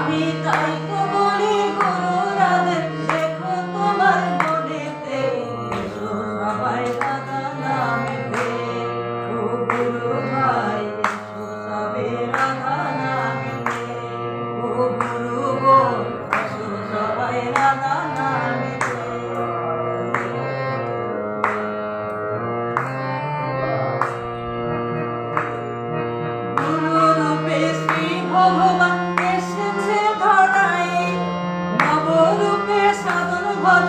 আমি তাই